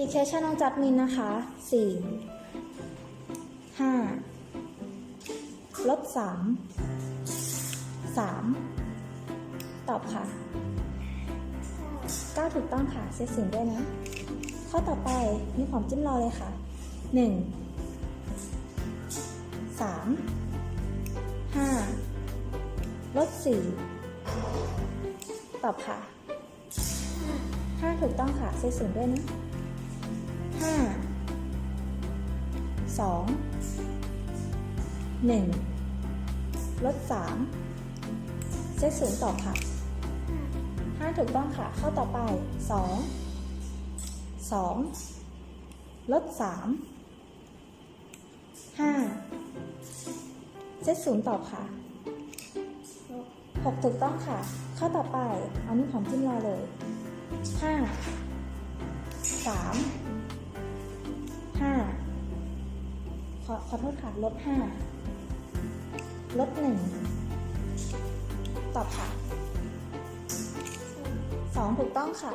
ดิเคชันน้องจัดมินนะคะสี่ห้าลบสามสามตอบค่ะเก้าถูกต้องค่ะเซตสินด้วยนะ ข้อต่อไปมีความจิ้มรอเลยค่ะหนึ่งสามห้าลดสี่ตอบค่ะห้าถูกต้องค่ะเซตสินด้วยนะ ห้าสองหนึ่งลดสามเซตศูนย์ตอบค่ะห้าถูกต้องค่ะ เข้อต่อไปสองสองลดสามห้าเซตศูนย์ตอบค่ะหกถูกต้องค่ะ เข้อต่อไป เอานิ้วของจิ้มรอเลยห้าสาม ขอขอโทษค่ะลดห้าลดหนึ่งตอบค่ะสองถูกต้องค่ะ